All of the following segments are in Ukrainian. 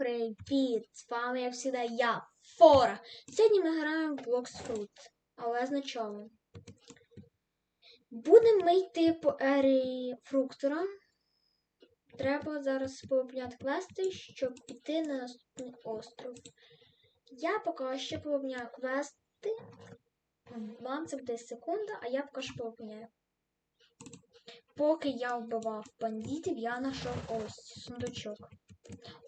привіт! З вами, як завжди, я, Фора. Сьогодні ми граємо в Blocks Fruit, але спочатку. Будемо ми йти по ері фруктора. Треба зараз повипняти квести, щоб піти на наступний остров. Я поки що повипняю квести. Вам це буде секунда, а я поки що повипняю. Поки я вбивав бандитів, я знайшов ось сундучок.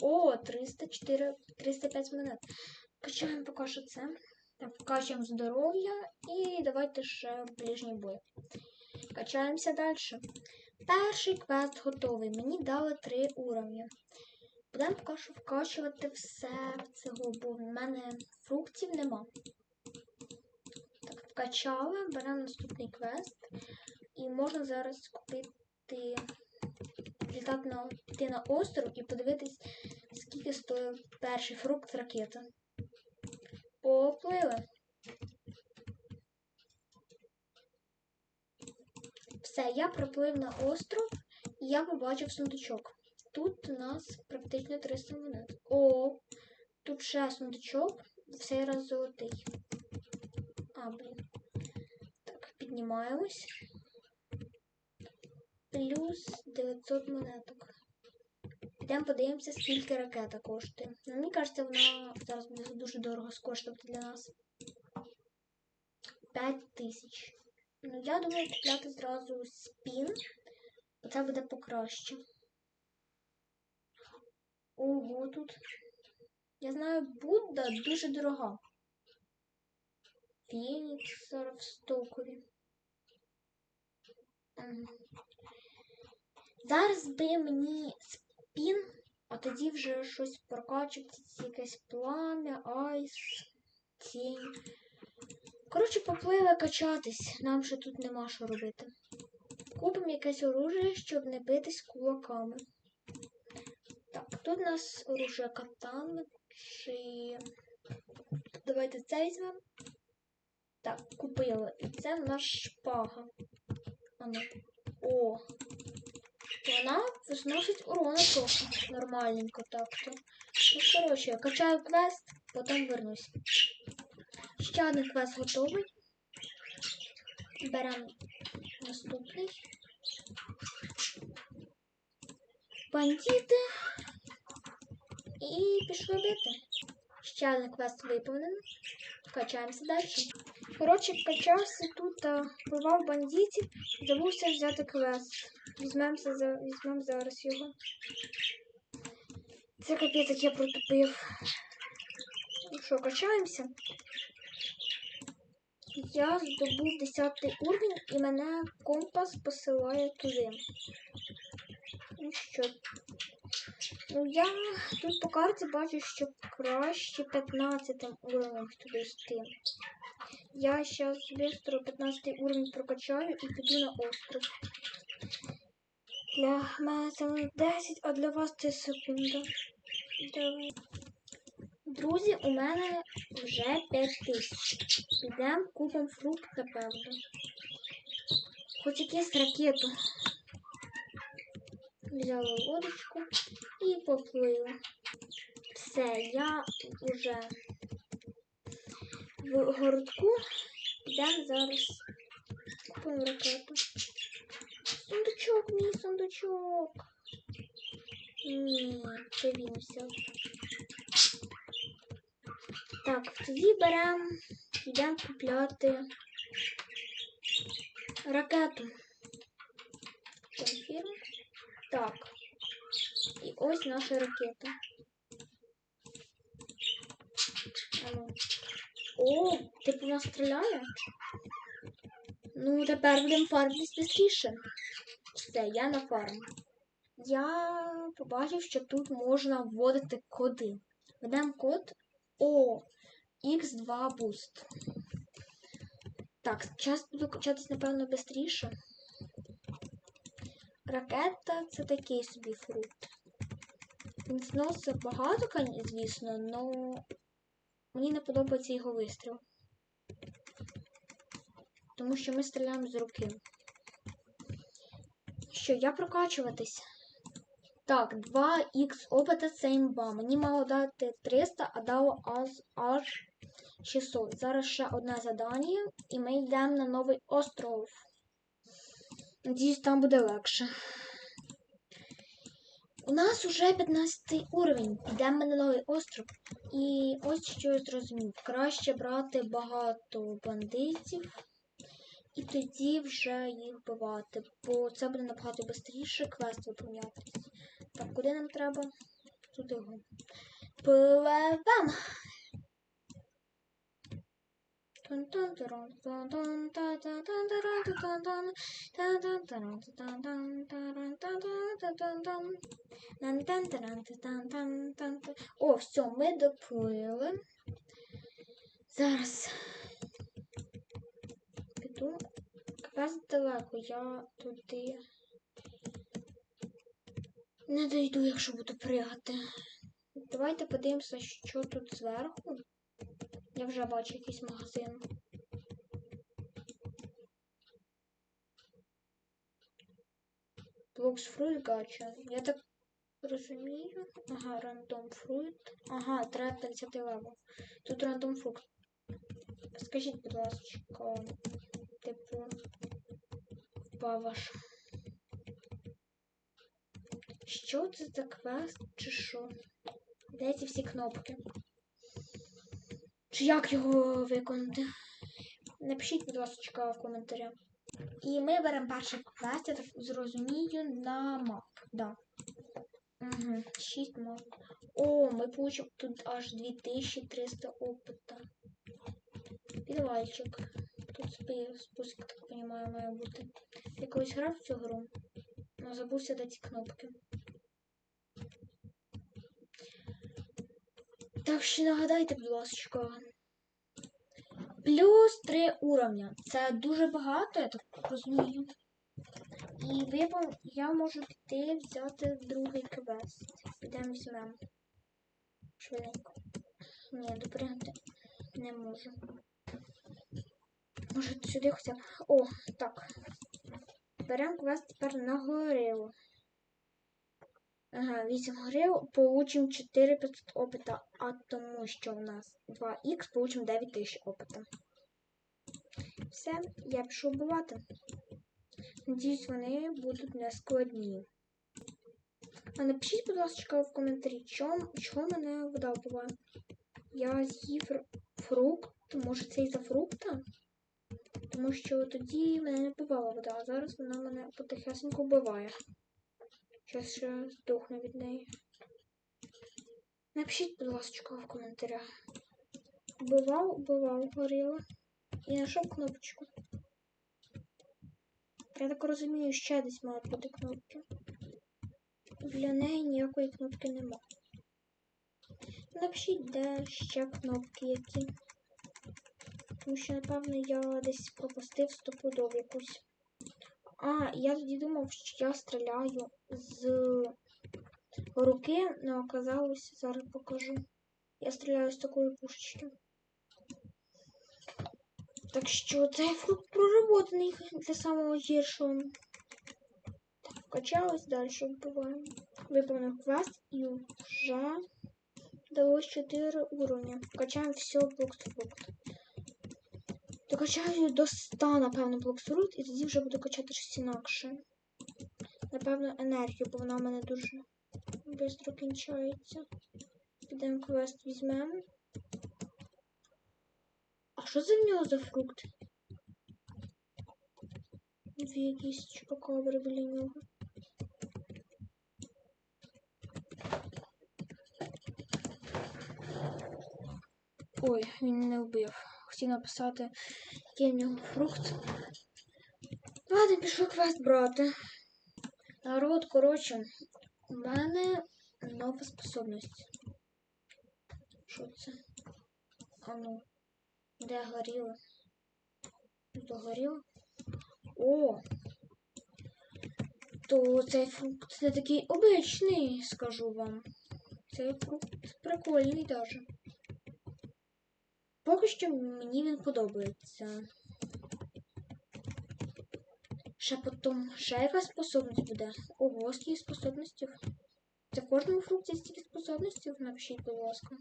О, 304, 305 монет. Качаємо поки що це. Так, Качаємо здоров'я і давайте ще ближній бой. Качаємося далі. Перший квест готовий. Мені дали 3 уровні. Будемо поки що вкачувати все цього, бо в мене фруктів нема. Так, вкачали, беремо наступний квест. І можна зараз купити літати на, піти на остров і подивитись, скільки стоїть перший фрукт ракета. Поплили. Все, я проплив на остров і я побачив сундучок. Тут у нас практично 300 монет. О, тут ще сундучок, в цей раз золотий. А, блін. Так, піднімаємось. Плюс 900 монеток. Підемо подивимося, скільки ракета коштує. Ну, мені кажеться, вона зараз буде дуже дорого скоштувати для нас. 5 тисяч. Ну, я думаю, купляти зразу спін. Бо це буде покраще. Ого, тут. Я знаю, Будда дуже дорога. Фенікс в стокові. Ага. Зараз би мені спін, а тоді вже щось прокачувати, якесь плам'я, айс, тінь. Коротше, попливе качатись, нам ще тут нема що робити. Купимо якесь оружие, щоб не битись кулаками. Так, тут у нас оружие катан, чи. Давайте це візьмемо. Так, купили. І це в нас шпага. О, вона зносить урона трохи. Нормальненько так-то. Ну, коротше, я качаю квест, потім вернусь. Ще один квест готовий. Беремо наступний. Бандити. І пішли бити. Ще один квест виповнений. Качаємося далі. Коротше, качався тут, а, вбивав бандитів, забувся взяти квест. Візьмемося за... Візьмемо зараз його. Це капець, як я протупив. Ну що, качаємося? Я здобув 10 уровень і мене компас посилає туди. Ну що? Ну я тут по карті бачу, що краще 15 уровнем туди йти. Я зараз швидко 15 уровень прокачаю і піду на остров. Для мене це 10, а для вас це секунда. Давай. Друзі, у мене вже 5 тисяч. Підемо купимо фрукт, напевно. Хоч якусь ракету. Взяла лодочку і поплила. Все, я вже в городку. Підемо зараз купимо ракету. Сундучок, мій сундучок. Ні, це він взяв. Так, тоді беремо, йдемо купляти ракету. Конфірм. Так. І ось наша ракета. О, типу вона стріляє? Ну, тепер будемо фармитись швидше. Все, я на фарм. Я побачив, що тут можна вводити коди. Введемо код О X2 Boost. Так, зараз буду качатись, напевно, швидше. Ракета це такий собі фрукт. Він зносить багато, звісно, але мені не подобається його вистріл. Тому що ми стріляємо з руки. Що, я прокачуватись? Так, 2х опита це імба. Мені мало дати 300, а дало аж, аж 600. Зараз ще одне задання, і ми йдемо на новий остров. Надіюсь, там буде легше. У нас уже 15 уровень. Підемо на новий остров. І ось що я зрозумів. Краще брати багато бандитів. І тоді вже їх вбивати, бо це буде набагато швидше квест виповнятися. Так, куди нам треба? Туди його. Пливем! О, все, ми доплили. Зараз піду. Квест далеко, я туди не дойду, якщо буду пригати. Давайте подивимося, що тут зверху. Я вже бачу якийсь магазин. Блокс фрут гача. Я так розумію. Ага, рандом фрут. Ага, треба 50 левел. Тут рандом фрукт. Скажіть, будь ласка, типу, ваш. Що це за квест чи що? Де ці всі кнопки? Як його виконати? Напишіть, будь ласка, в коментарях. І ми беремо перший так зрозумію, на мап. Да. Угу, 6 мап. О, ми получимо тут аж 2300 опита. Підвальчик. Тут спуск, так розумію, має бути. Я колись грав в цю гру, але забувся де ці кнопки. Так що нагадайте, будь ласка. Плюс 3 уровня. Це дуже багато, я так розумію. І випав, я можу піти взяти другий квест. Підемо візьмемо. Швиденько. Ні, допригнути не можу. Може сюди хоча. О, так. Беремо квест тепер на горилу. Ага, 8 горил, получим 4500 опыта, а тому що у нас 2х, получим 9000 опыта. Все, я пішов вбивати. Надіюсь, вони будуть не складні. А напишіть, будь ласка, в коментарі, чого мене вода вбиває. Я з'їв фрукт, може це із-за фрукта? Тому що тоді мене не вбивала вода, а зараз вона мене потихесенько вбиває. Зараз ще здохну від неї. Напишіть, будь ласка, в коментарях. Вбивав, вбивав, горіло. І знайшов кнопочку. Я так розумію, ще десь мають бути кнопки. Для неї ніякої кнопки нема. Напишіть, де ще кнопки які. Тому що, напевно, я десь пропустив стопудов якусь. А, я тоді думав, що я стріляю з руки, але оказалось, зараз покажу. Я стріляю з такої пушечки. Так що цей фрукт проработаний для самого гіршого. Так, вкачалось, далі вбиваємо. Виповнив квест і вже далось 4 уровня. Качаємо все блокс-фрукт. Докачаю до 100, напевно, блоксфрут, і тоді вже буду качати щось інакше. Напевно, енергію, бо вона в мене дуже швидко кінчається. Підемо квест візьмемо. А що це в нього за фрукт? Дві якісь чупакабри біля нього. Ой, він не вбив. Хотів написати, який в нього фрукт. Ладно, пішов квест брати. Народ, коротше, у мене нова способність. Що це? А ну, де горіло? Догоріло? О! То цей фрукт не такий обичний, скажу вам. Цей фрукт прикольний даже. Поки що мені він подобається. Ще потім ще якась способність буде. Ого, скільки способностей. Це кожному фрукті стільки способностей, напишіть, будь ласка.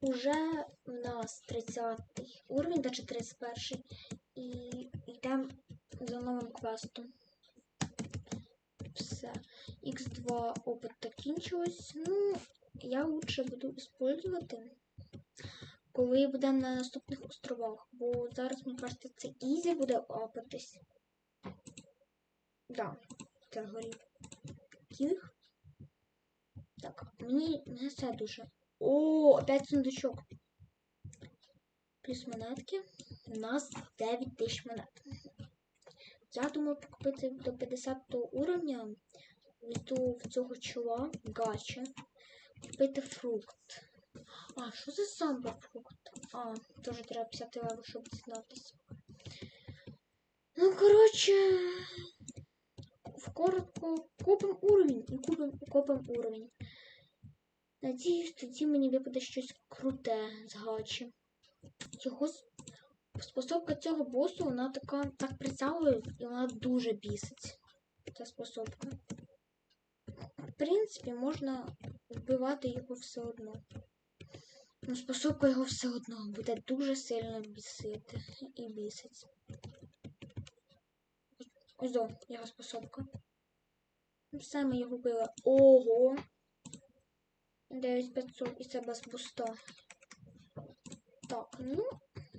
Уже в нас 30 уровень, даже 31 і йдемо за новим квестом. Все. Х2 опит закінчилось. Ну, я лучше буду использувати, коли будемо на наступних островах. Бо зараз, мені кажеться, це ізі буде опитись. Да, це горів. Кінг. Так, мені не все дуже. О, опять сундучок. Плюс монетки. У нас 9 тисяч монет. Я думаю покупити до 50 уровня. Візду в цього чола гача. Купити фрукт. А, що за самбо фрукт? А, теж треба 50 левел, щоб дізнатися. Ну, коротше, вкоротко купимо уровень і купимо купимо уровень. Надіюсь, тоді мені випаде щось круте з гачі. Його способка цього босу, вона така так притягує, і вона дуже бісить. Ця способка. В принципі, можна вбивати його все одно. Ну, способка його все одно буде дуже сильно бісити і бісить. Ось до, його способка. Ну, Все, ми його вбили. Ого! 9500 і це без буста. Так, ну,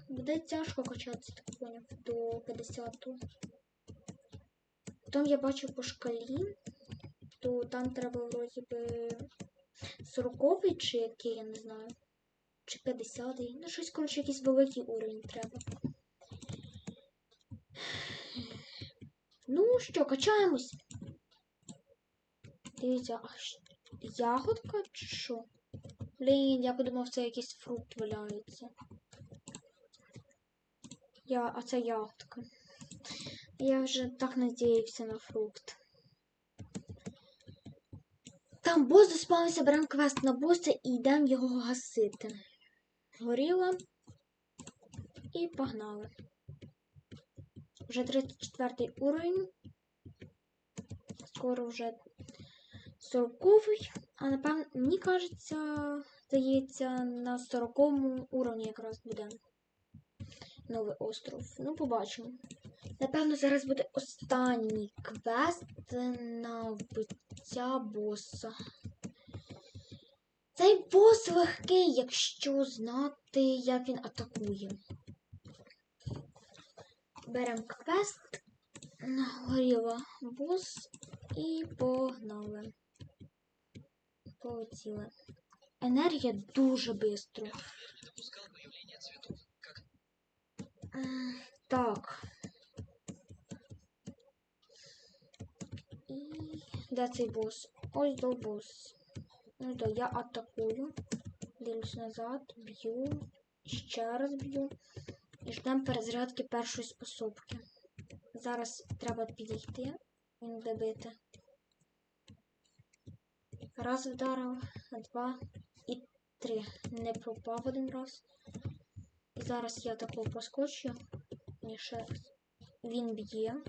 буде тяжко качатися, так поняв, до 50. Потім я бачу по шкалі, то там треба вроді би 40 чи який, я не знаю. Чи 50 -й. Ну, щось, коротше, якийсь великий уровень треба. Ну що, качаємось. Дивіться, а ягодка чи що? Блін, я подумав, це якийсь фрукт валяється. Я, а це ягодка. Я вже так надіявся на фрукт. Там бос заспавився, беремо квест на боса і йдемо його гасити. Горіла. І погнали. Вже 34 уровень. Скоро вже 40-й. А напевно, мені кажеться, здається, на 40 уровні якраз буде новий остров. Ну, побачимо. Напевно, зараз буде останній квест на вбиття боса. Цей бос легкий, якщо знати, як він атакує. Беремо квест, нагоріла бос і погнали. Полетіли. Енергія дуже швидко. М, Так. І де цей бос? Ось до бос. Ну то я атакую. Дивлюсь назад, б'ю, ще раз б'ю. І ждемо перезарядки першої способки. Зараз треба підійти. Він буде бити. Раз вдарив, два і три. Не пропав один раз. І зараз я такого проскочу. І ще раз. Він б'є.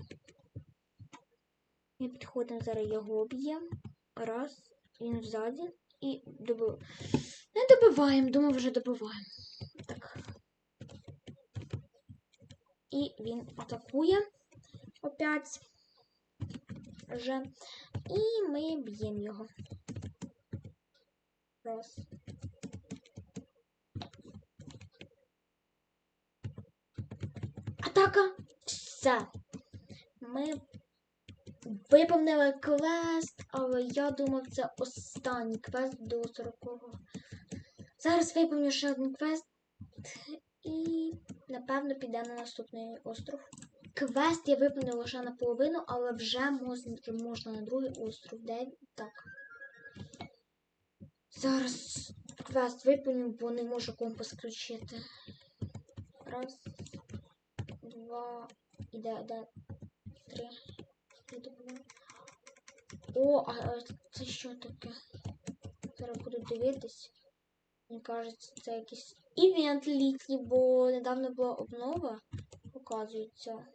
Ми підходимо зараз його б'ємо. Раз. Він ззаді. І добив. Не добиваємо, думаю, вже добиваємо. Так. І він атакує опять. Вже. І ми б'ємо його. Раз. Атака! Все. Ми виповнили квест, але я думав, це останній квест до 40-го. Зараз виповню ще один квест і, напевно, підемо на наступний остров. Квест я виповнила лише наполовину, але вже мож- можна на другий остров. Де так. Зараз квест виповню, бо не можу компас включити. Раз, два, іде, іде, три. Думаю. О, а, це що таке? Зараз буду дивитись. Мені кажеться, це якийсь івент літній, бо недавно була обнова, показується.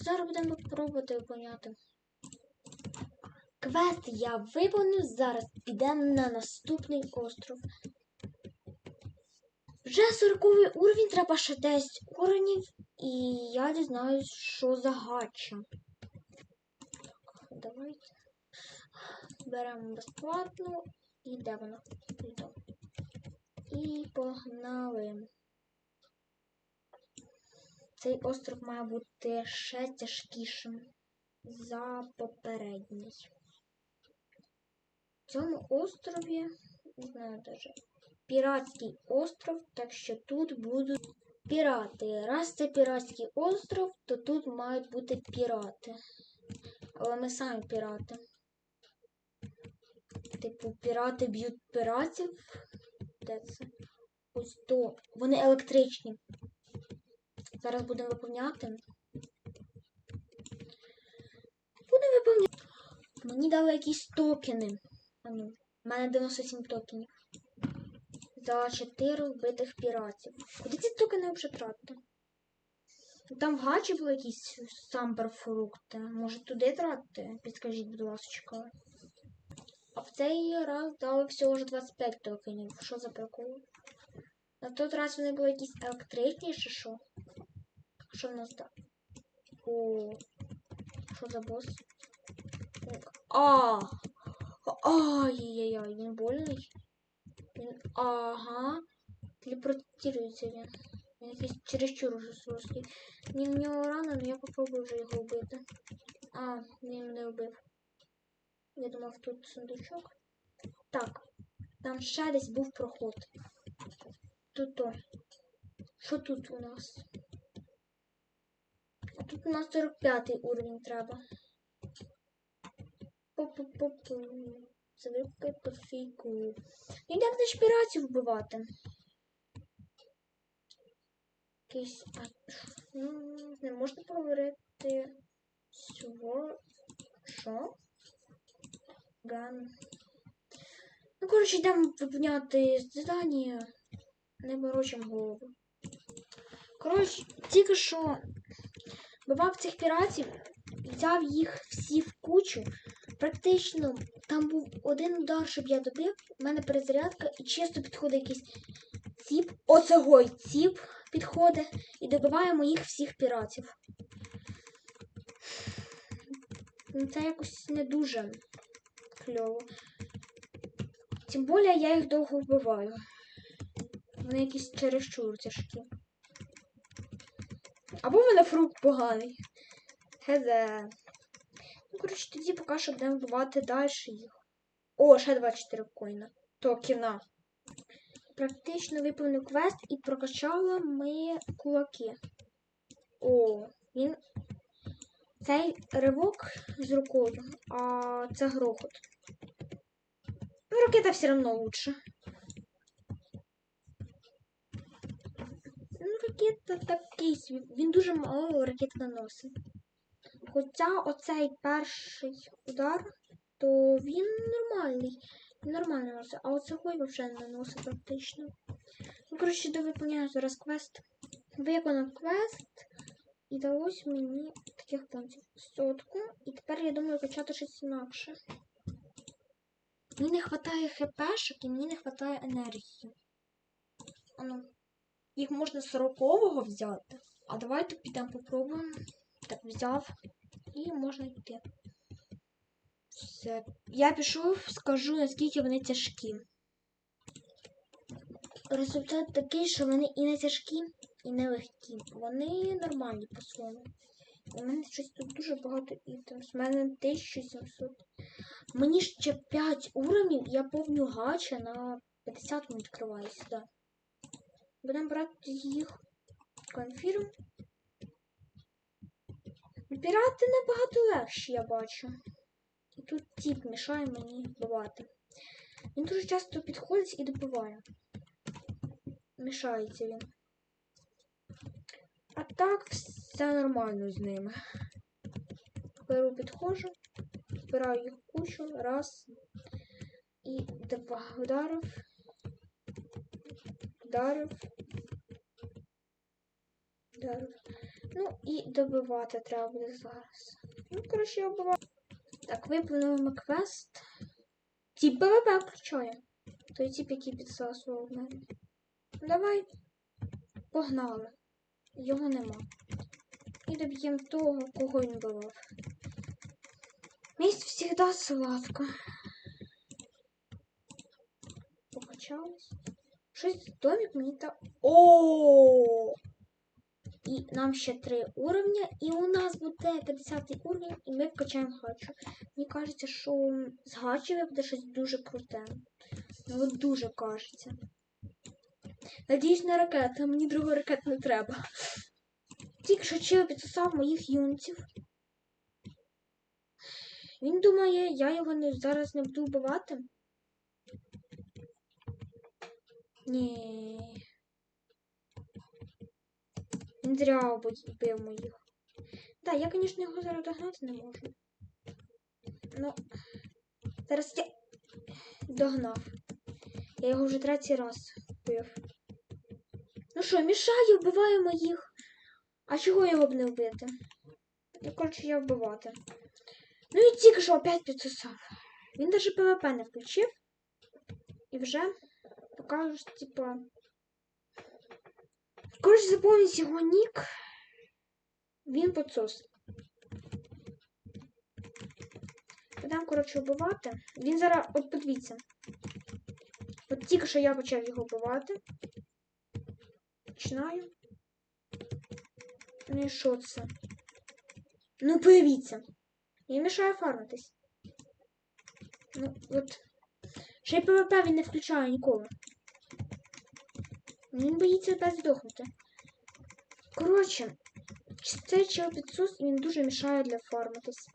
Зараз будемо пробувати виповняти. Квест я виповнив, зараз підемо на наступний остров. Вже 40 уровень, треба ще 10 уровнів, і я дізнаюсь, що за гача. Давайте. Беремо безплатну і де? І погнали. Цей остров має бути ще тяжкішим за попередній. В цьому острові, не знаю даже, піратський остров, так що тут будуть пірати. Раз це піратський остров, то тут мають бути пірати. Але ми самі пірати. Типу, пірати б'ють піратів. Де це? Ось то. Вони електричні. Зараз будемо виповняти. Будемо виповняти. Мені дали якісь токени. А ну, в мене 97 токенів. За 4 вбитих піратів. Куди ці токени вже тратити? Там в гачі були якісь самберфрукти. Може туди тратити? Підскажіть, будь ласка. А в цей раз дали всього ж 25 токенів. Що за прикол? На той раз вони були якісь електричні чи що? Що в нас там? О, що за бос? А! Ай-яй-яй, він больний. Він... Ага. Телепортирується він. Він якийсь чересчур уже жорсткий. Ні, в нього рано, але я попробую вже його вбити. А, він мене вбив. Я думав, тут сундучок. Так, там ще десь був проход. Тут то. Що тут у нас? А тут у нас 45 уровень треба. Пу-пу-пу-пу. Звикли по фігу. Ну як же піратів вбивати? Якийсь. А, ну, не можна поговорити. Сво. Що? Ган. Ну, коротше, йдемо виповняти задання. Не морочимо голову. Коротше, тільки що бивав цих піратів, взяв їх всі в кучу. Практично там був один удар, щоб я добив. У мене перезарядка і чисто підходить якийсь ціп. Оцегой ціп підходить і добиває моїх всіх піратів. Ну, Це якось не дуже кльово. Тим більше я їх довго вбиваю. Вони якісь чересчур тяжкі. Або в мене фрукт поганий. Хезе. Ну, коротше, тоді поки що будемо вбивати далі їх. О, ще 24 коїна. Токена. Практично виповнив квест і прокачала ми кулаки. О, він. Цей ривок з рукою, а це грохот. Ну, ракета все одно лучше. Ну, ракета такий, він дуже мало ракет наносить. Хоча оцей перший удар, то він нормальний. Нормально наносить, а оцей взагалі не наносить практично. Ну, коротше, довиповняю зараз квест. Виконав квест і далось мені таких пунктів сотку. І тепер я думаю качати щось інакше. Мені не вистачає хпшок і мені не вистачає енергії. Ану, їх можна 40-го взяти. А давайте підемо попробуємо. Так, взяв. І можна йти. Все. Я пішов, скажу, наскільки вони тяжкі. Результат такий, що вони і не тяжкі, і не легкі. Вони нормальні по-своєму. У мене щось тут дуже багато ітемс. У мене 1700. Мені ще 5 уровнів, я повню гача на 50 минут відкриваю сюди. Будемо брати їх. Конфірм. Пірати набагато легші, я бачу. Тут тіп мішає мені вбивати. Він дуже часто підходить і добиває. Мішається він. А так все нормально з ними. Беру, підходжу, збираю їх кучу, раз. І два ударив. Ударив. Ударив. Ну і добивати треба буде зараз. Ну, коротше, я вбиваю. Так, виповнюємо квест. Тіп ПВП включає. Той тип, який підсасував мене. Давай. Погнали. Його нема. І доб'ємо того, кого він бивав. Місць завжди сладко. Покачалось. Щось домик мені та. О! І нам ще три уровня, і у нас буде 50 уровень, і ми вкачаємо гачу. Мені кажеться, що з гачею буде щось дуже круте. Ну дуже кажеться. Надіюсь на ракету, мені другої ракети не треба. Тільки що чив підсосав моїх юнців. Він думає, я його не, зараз не буду вбивати. Ні. Він зря вбив моїх. Так, я, звісно, його зараз догнати не можу. Ну, зараз я догнав. Я його вже третій раз вбив. Ну що, мішаю, вбиваю моїх. А чого його б не вбити? Ну, коротше, я вбивати. Ну і тільки що опять підсосав. Він навіть ПВП не включив. І вже покажеш, типа. Коротше, заповніть його нік. Він підсос. Будемо, коротше, вбивати. Він зараз, от подивіться. От тільки що я почав його вбивати. Починаю. Ну і що це? Ну, подивіться. Я мішаю фармитись. Ну, от. Ще й ПВП він не включає ніколи. Він боїться опять здохнути. Коротше, цей чел підсус він дуже мішає для фармитись.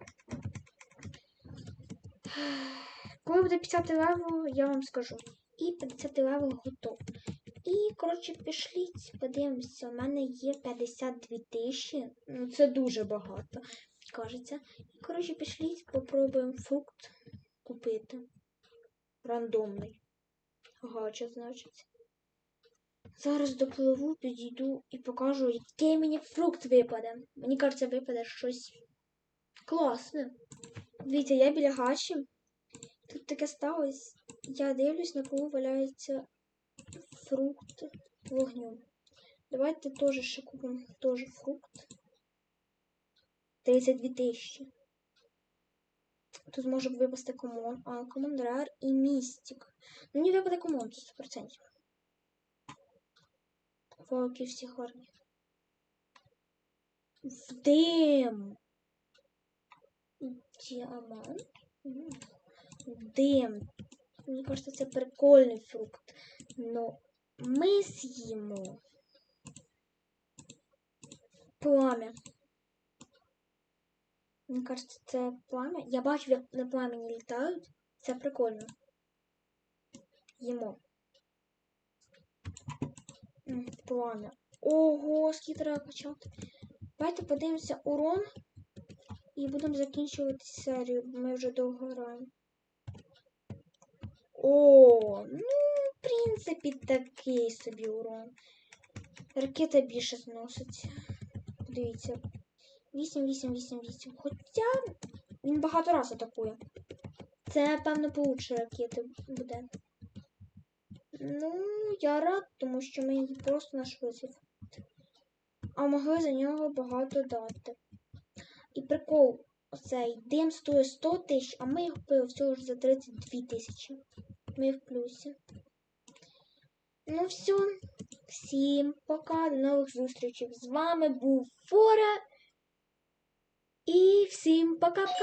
Коли буде 50 левел, я вам скажу. І 50 левел готов. І, коротше, пішліть, подивимося, у мене є 52 тисячі. Ну, це дуже багато, кажеться. І, коротше, пішліть, попробуємо фрукт купити. Рандомний. Гача, значить. Зараз допливу, підійду і покажу, який мені фрукт випаде. Мені кажеться, випаде щось класне. Дивіться, я біля гачі. Тут таке сталося. Я дивлюсь, на полу валяється фрукт вогню. Давайте теж ще купимо теж фрукт. 32 тисячі. Тут може випасти комон, а комон рар і містик. Ну, не випаде комон 100%. Волки всі гарні. В дим. Діамант. Дим. Мені кажется, це прикольний фрукт. Но ми з'їмо пламя. Мені кажется, це пламя. Я бачу, як на пламені літають. Це прикольно. Їмо. Пламя. Ого, скільки треба качати. Давайте подивимося урон. І будемо закінчувати серію, бо ми вже довго граємо. О, ну, в принципі, такий собі урон. Ракета більше зносить. Дивіться. 8, 8, 8, 8. Хоча він багато раз атакує. Це, певно, получше ракети буде. Ну, я рад, тому що ми її просто наш визив. А могли за нього багато дати. І прикол, оцей дим стоїть 100 тисяч, а ми їх купили всього ж за 32 тисячі. Ми в плюсі. Ну все. Всім пока, до нових зустрічей. З вами був Фора. І всім пока-пока!